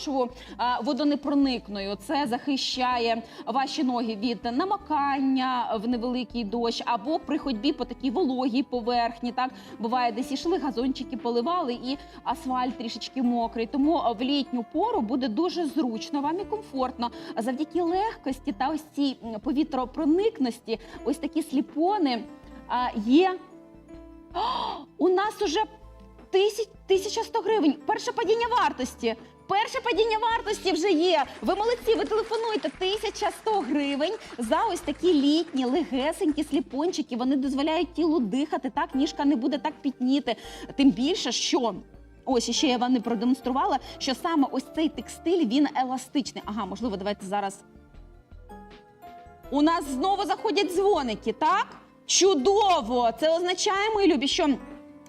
підошву а, водонепроникною. Це захищає ваші ноги від намокання в невеликий дощ або при ходьбі по такій вологій поверхні. Так буває, десь ішли газончики, поливали і асфальт трішечки мокрий. Тому в літню пору буде дуже зручно вам і комфортно. Завдяки легкості та ось цій повітропроникності, ось такі сліпони є. О, у нас уже тисяч, 1100 гривень. Перше падіння вартості. Перше падіння вартості вже є. Ви молодці, ви телефонуєте 1100 гривень за ось такі літні, легесенькі сліпончики. Вони дозволяють тілу дихати, так ніжка не буде так пітніти. Тим більше, що. Ось ще я вам не продемонструвала, що саме ось цей текстиль він еластичний. Ага, можливо, давайте зараз. У нас знову заходять дзвоники, так? Чудово! Це означає, мої любі, що.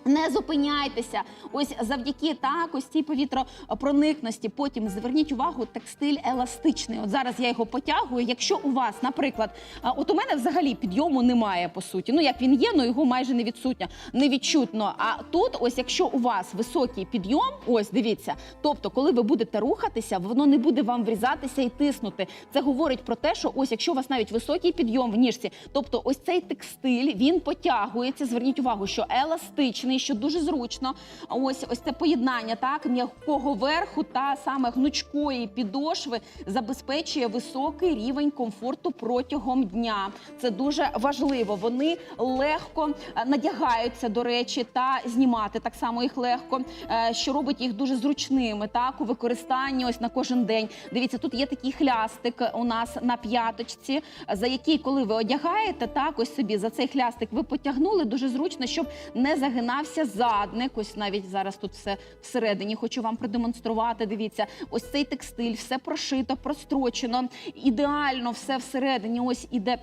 Не зупиняйтеся. Ось завдяки так, ось цій повітропроникності. Потім зверніть увагу, текстиль еластичний. От зараз я його потягую. Якщо у вас, наприклад, от у мене взагалі підйому немає по суті. Ну як він є, ну його майже не відсутня, не відчутно. А тут, ось якщо у вас високий підйом, ось дивіться, тобто, коли ви будете рухатися, воно не буде вам врізатися і тиснути. Це говорить про те, що ось якщо у вас навіть високий підйом в ніжці, тобто ось цей текстиль він потягується. Зверніть увагу, що еластичний, що дуже зручно. Ось ось це поєднання так м'якого верху та саме гнучкої підошви забезпечує високий рівень комфорту протягом дня. Це дуже важливо. Вони легко е, надягаються, до речі, та знімати так само їх легко, е, що робить їх дуже зручними. Так у використанні ось на кожен день. Дивіться, тут є такий хлястик у нас на п'яточці, за який, коли ви одягаєте, так ось собі за цей хлястик ви потягнули дуже зручно, щоб не загинався задник. Ось навіть зараз тут все всередині. Хочу вам продемонструвати. Дивіться, ось цей текстиль, все прошито, прострочено. Ідеально все всередині. Ось іде.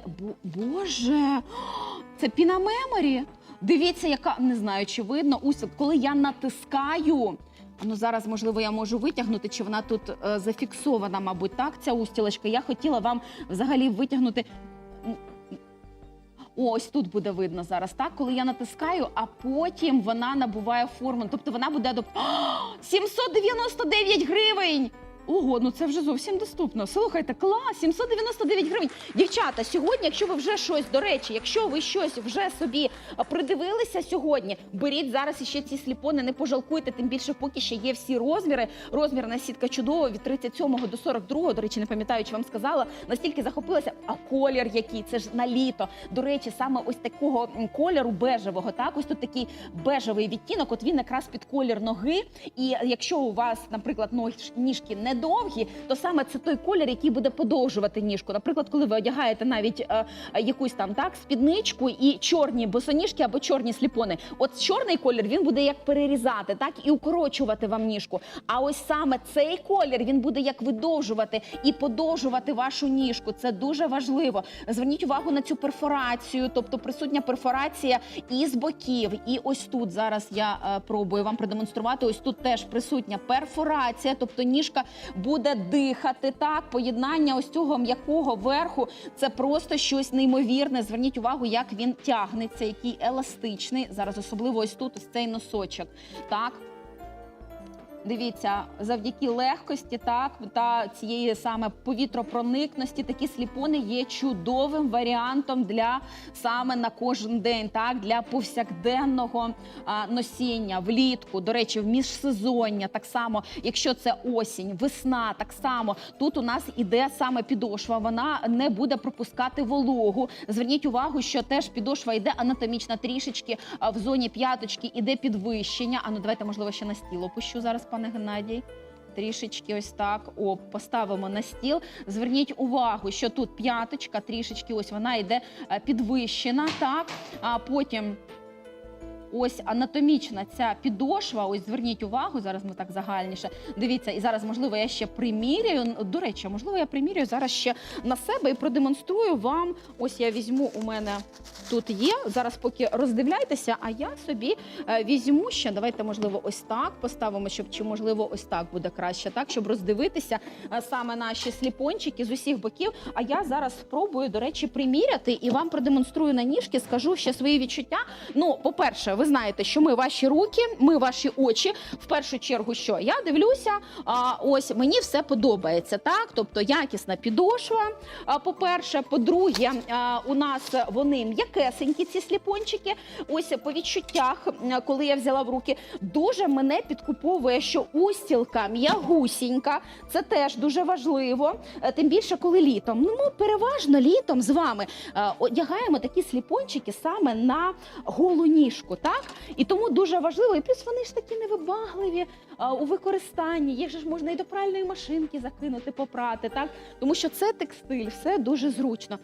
Боже, це піна меморі. Дивіться, яка не знаю, чи видно. Ось коли я натискаю. Ну зараз, можливо, я можу витягнути, чи вона тут е, зафіксована, мабуть, так, ця устілочка. Я хотіла вам взагалі витягнути. Ось тут буде видно зараз, так? Коли я натискаю, а потім вона набуває форму. Тобто вона буде до О, 799 гривень. Ого, ну це вже зовсім доступно. Слухайте, клас, 799 гривень. Дівчата, сьогодні, якщо ви вже щось, до речі, якщо ви щось вже собі придивилися сьогодні, беріть зараз іще ці сліпони, не пожалкуйте, тим більше поки ще є всі розміри. Розмірна сітка чудова від 37 до 42, до речі, не пам'ятаю, чи вам сказала, настільки захопилася, а колір який, це ж на літо. До речі, саме ось такого кольору бежевого, так, ось тут такий бежевий відтінок, от він якраз під колір ноги. І якщо у вас, наприклад, ніжки не довгі, то саме це той колір, який буде подовжувати ніжку. Наприклад, коли ви одягаєте навіть е, е, якусь там так спідничку і чорні босоніжки або чорні сліпони. От чорний колір він буде як перерізати, так і укорочувати вам ніжку. А ось саме цей колір він буде як видовжувати і подовжувати вашу ніжку. Це дуже важливо. Зверніть увагу на цю перфорацію, тобто присутня перфорація і з боків. І ось тут зараз я е, пробую вам продемонструвати. Ось тут теж присутня перфорація, тобто ніжка буде дихати. Так, поєднання ось цього м'якого верху це просто щось неймовірне. Зверніть увагу, як він тягнеться, який еластичний. Зараз особливо ось тут ось цей носочок. Так. Дивіться, завдяки легкості, так та цієї саме повітропроникності, такі сліпони є чудовим варіантом для саме на кожен день, так для повсякденного а, носіння влітку. До речі, в міжсезоння так само, якщо це осінь, весна, так само тут у нас іде саме підошва. Вона не буде пропускати вологу. Зверніть увагу, що теж підошва йде анатомічна трішечки а, в зоні п'яточки іде підвищення. А ну давайте, можливо, ще на стіл опущу зараз, пане Геннадій. Трішечки ось так о, поставимо на стіл. Зверніть увагу, що тут п'яточка трішечки, ось вона йде е, підвищена. Так, а потім ось анатомічна ця підошва. Ось зверніть увагу, зараз ми так загальніше. Дивіться, і зараз, можливо, я ще приміряю. До речі, можливо, я приміряю зараз ще на себе і продемонструю вам. Ось я візьму у мене тут є. Зараз поки роздивляйтеся, а я собі е, візьму ще. Давайте, можливо, ось так поставимо, щоб чи можливо ось так буде краще, так щоб роздивитися е, саме наші сліпончики з усіх боків. А я зараз спробую, до речі, приміряти і вам продемонструю на ніжки, скажу ще свої відчуття. Ну, по-перше, ви знаєте, що ми ваші руки, ми ваші очі. В першу чергу, що я дивлюся, а, ось мені все подобається. Так, тобто якісна підошва. По-перше, по-друге, у нас вони м'якесенькі, ці сліпончики. Ось по відчуттях, коли я взяла в руки, дуже мене підкуповує, що устілка м'ягусінька. Це теж дуже важливо. Е, Тим більше, коли літом. Ну, ми переважно літом з вами е, одягаємо такі сліпончики саме на голу ніжку, так? І тому дуже важливо. І плюс вони ж такі невибагливі а, у використанні. Їх же ж можна і до пральної машинки закинути, попрати, так? Тому що це текстиль, все дуже зручно.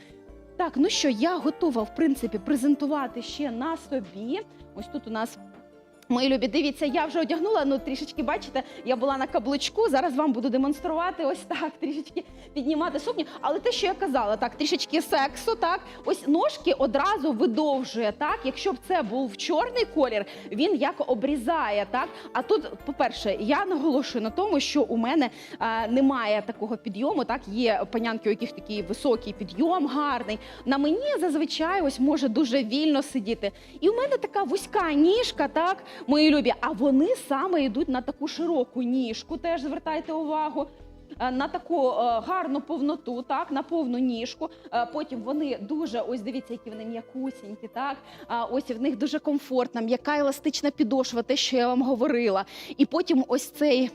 Так, ну що, я готова, в принципі, презентувати ще на собі. Ось тут у нас. Мої любі, дивіться, я вже одягнула. Ну трішечки бачите, я була на каблучку. Зараз вам буду демонструвати ось так, трішечки піднімати сукню. Але те, що я казала, так трішечки сексу, так ось ножки одразу видовжує. Так, якщо б це був чорний колір, він як обрізає. Так, а тут, по-перше, я наголошую на тому, що у мене а, немає такого підйому. Так, є панянки, у яких такий високий підйом, гарний. На мені зазвичай ось може дуже вільно сидіти. І у мене така вузька ніжка, так, мої любі. А вони саме йдуть на таку широку ніжку. Теж звертайте увагу. Е, На таку е, гарну повноту, так, на повну ніжку. Е, Потім вони дуже, ось дивіться, які вони м'якусінькі, так. Ось в них дуже комфортна, м'яка еластична підошва, те, що я вам говорила. І потім ось цей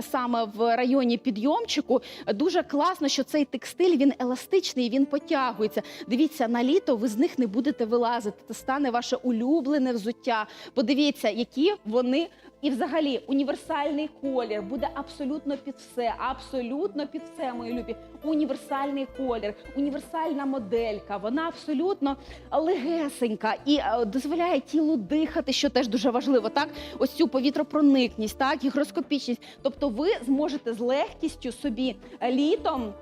саме в районі підйомчику дуже класно, що цей текстиль він еластичний, він потягується. Дивіться, на літо ви з них не будете вилазити. Це стане ваше улюблене взуття. Подивіться, які вони. І взагалі універсальний колір буде абсолютно під все, абсолютно під все, мої любі. Універсальний колір, універсальна моделька. Вона абсолютно легесенька і е, дозволяє тілу дихати, що теж дуже важливо. Так, ось цю повітропроникність, так, гігроскопічність. Тобто, ви зможете з легкістю собі е, літом.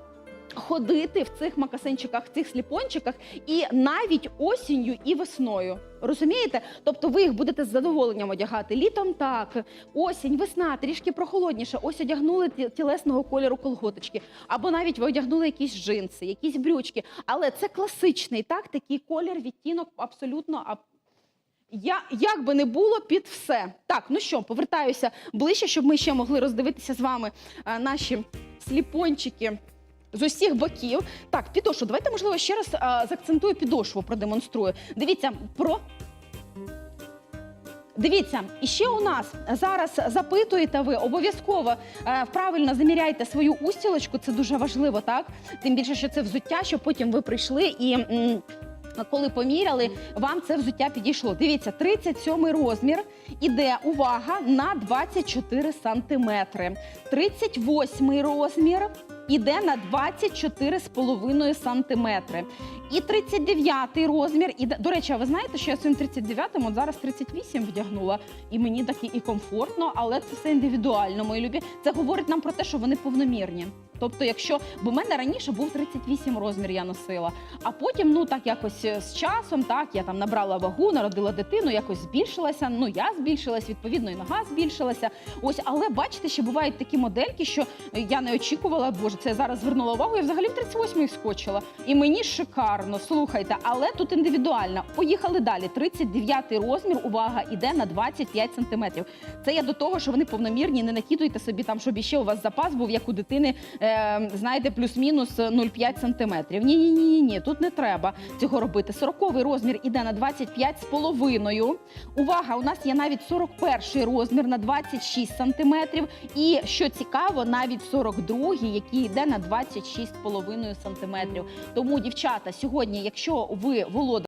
Ходити в цих макасинчиках, в цих сліпончиках, і навіть осінню і весною. Розумієте? Тобто ви їх будете з задоволенням одягати. Літом так, осінь, весна, трішки прохолодніше. Ось одягнули тілесного кольору колготочки, або навіть ви одягнули якісь джинси, якісь брючки. Але це класичний, так, такий колір, відтінок абсолютно аб- я як би не було під все. Так, ну що, повертаюся ближче, щоб ми ще могли роздивитися з вами е, наші сліпончики. З усіх боків. Так, підошву. Давайте, можливо, ще раз а, заакцентую підошву, продемонструю. Дивіться, про. Дивіться, і ще у нас зараз запитуєте ви обов'язково е, правильно заміряйте свою устілочку. Це дуже важливо, так? Тим більше, що це взуття, щоб потім ви прийшли і. м, коли поміряли, вам це взуття підійшло. Дивіться, 37 розмір іде увага на 24 сантиметри. 38 розмір іде на 24,5 сантиметри. І 39 розмір іде. До речі, а ви знаєте, що я своїм 39-м, от зараз 38 вдягнула, і мені так і- і комфортно, але це все індивідуально, мої любі. Це говорить нам про те, що вони повномірні. Тобто, якщо бо в мене раніше був 38 розмір, я носила, а потім, ну так якось е, з часом, так я там набрала вагу, народила дитину, якось збільшилася. Ну я збільшилась, відповідно, і нога збільшилася. Ось, але бачите, ще бувають такі модельки, що я не очікувала. Боже, це я зараз звернула увагу. Я взагалі в 38 їх скочила. І мені шикарно. Слухайте, але тут індивідуально. Поїхали далі. 39 розмір. Увага, іде на 25 сантиметрів. Це я до того, що вони повномірні. Не накидуйте собі там, щоб іще у вас запас був, як у дитини, е, знаєте, плюс-мінус 0,5 сантиметрів. Ні, ні, ні, ні, тут не треба цього робити. 40 розмір іде на 25 з половиною. Увага, у нас є навіть 41 розмір на 26 сантиметрів. І що цікаво, навіть 42, який йде на 26,5 сантиметрів. Тому, дівчата, сьогодні, якщо ви володар